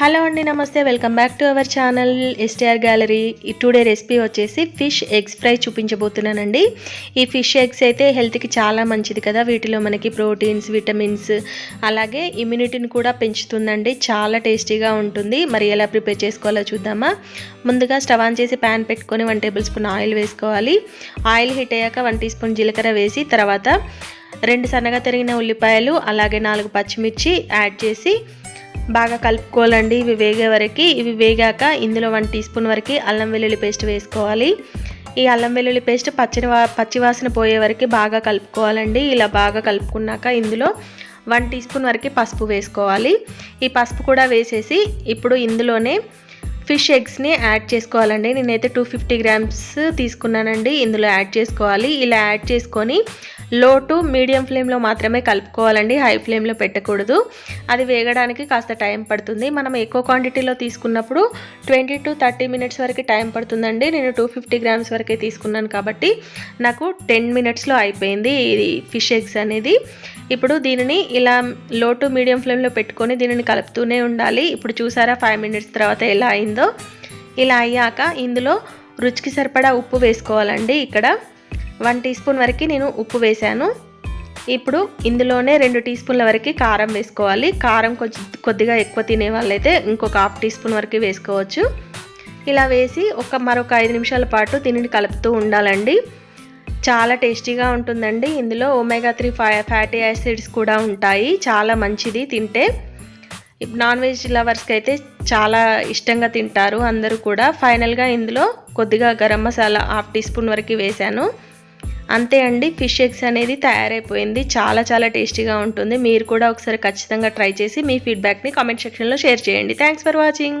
Hello అండి namaste. Welcome back to our channel STR gallery. Today recipe వచ్చేసి fish eggs fry చూపించబోతున్నానండి. ఈ fish eggs అయితే హెల్త్కి చాలా మంచిది కదా. వీటిలో మనకి ప్రోటీన్స్ విటమిన్స్ అలాగే ఇమ్యూనిటీని కూడా పెంచుతుందండి. చాలా టేస్టీగా ఉంటుంది. మరి ఎలా ప్రిపేర్ చేసుకోవాలో చూద్దామా? ముందుగా స్టవ్ ఆన్ చేసి ప్యాన్ పెట్టుకొని వన్ టేబుల్ స్పూన్ ఆయిల్ వేసుకోవాలి. ఆయిల్ హీట్ అయ్యాక వన్ టీ స్పూన్ జీలకర్ర వేసి తర్వాత రెండు సన్నగా తరిగిన ఉల్లిపాయలు అలాగే నాలుగు పచ్చిమిర్చి యాడ్ చేసి బాగా కలుపుకోవాలండి. ఇవి వేగే వరకు ఇవి వేగాక ఇందులో వన్ టీ స్పూన్ వరకు అల్లం వెల్లుల్లి పేస్ట్ వేసుకోవాలి. ఈ అల్లం వెల్లుల్లి పేస్ట్ పచ్చి పచ్చివాసన పోయే వరకు బాగా కలుపుకోవాలండి. ఇలా బాగా కలుపుకున్నాక ఇందులో వన్ టీ స్పూన్ వరకు పసుపు వేసుకోవాలి. ఈ పసుపు కూడా వేసేసి ఇప్పుడు ఇందులోనే ఫిష్ ఎగ్స్ని యాడ్ చేసుకోవాలండి. నేనైతే టూ ఫిఫ్టీ గ్రామ్స్ తీసుకున్నానండి. ఇందులో యాడ్ చేసుకోవాలి. ఇలా యాడ్ చేసుకొని లో టు మీడియం ఫ్లేమ్లో మాత్రమే కలుపుకోవాలండి. హై ఫ్లేమ్లో పెట్టకూడదు. అది వేగడానికి కాస్త టైం పడుతుంది. మనం ఎక్కువ క్వాంటిటీలో తీసుకున్నప్పుడు ట్వంటీ టు థర్టీ మినిట్స్ వరకు టైం పడుతుందండి. నేను టూ ఫిఫ్టీ గ్రామ్స్ వరకే తీసుకున్నాను కాబట్టి నాకు టెన్ మినిట్స్లో అయిపోయింది ఇది ఫిష్ ఎగ్స్ అనేది. ఇప్పుడు దీనిని ఇలా లో టు మీడియం ఫ్లేమ్లో పెట్టుకొని దీనిని కలుపుతూనే ఉండాలి. ఇప్పుడు చూసారా ఫైవ్ మినిట్స్ తర్వాత ఎలా అయిందో? ఇలా అయ్యాక ఇందులో రుచికి సరిపడా ఉప్పు వేసుకోవాలండి ఇక్కడ. వన్ టీ స్పూన్ వరకు నేను ఉప్పు వేశాను. ఇప్పుడు ఇందులోనే రెండు టీ స్పూన్ల వరకు కారం వేసుకోవాలి. కారం కొంచెం కొద్దిగా ఎక్కువ తినే వాళ్ళైతే ఇంకొక హాఫ్ టీ స్పూన్ వరకు వేసుకోవచ్చు. ఇలా వేసి ఒక మరొక ఐదు నిమిషాల పాటు దీనిని కలుపుతూ ఉండాలండి. చాలా టేస్టీగా ఉంటుందండి. ఇందులో ఒమేగా త్రీ ఫ్యాటీ యాసిడ్స్ కూడా ఉంటాయి. చాలా మంచిది తింటే. నాన్ వెజ్ లవర్స్కి అయితే చాలా ఇష్టంగా తింటారు అందరూ కూడా. ఫైనల్గా ఇందులో కొద్దిగా garam masala half teaspoon వరకు వేశాను. అంతే అండి ఫిష్ ఎగ్స్ అనేది తయారైపోయింది. చాలా చాలా టేస్టీగా ఉంటుంది. మీరు కూడా ఒకసారి ఖచ్చితంగా ట్రై చేసి మీ ఫీడ్బ్యాక్ని కామెంట్ సెక్షన్లో షేర్ చేయండి. Thanks for watching.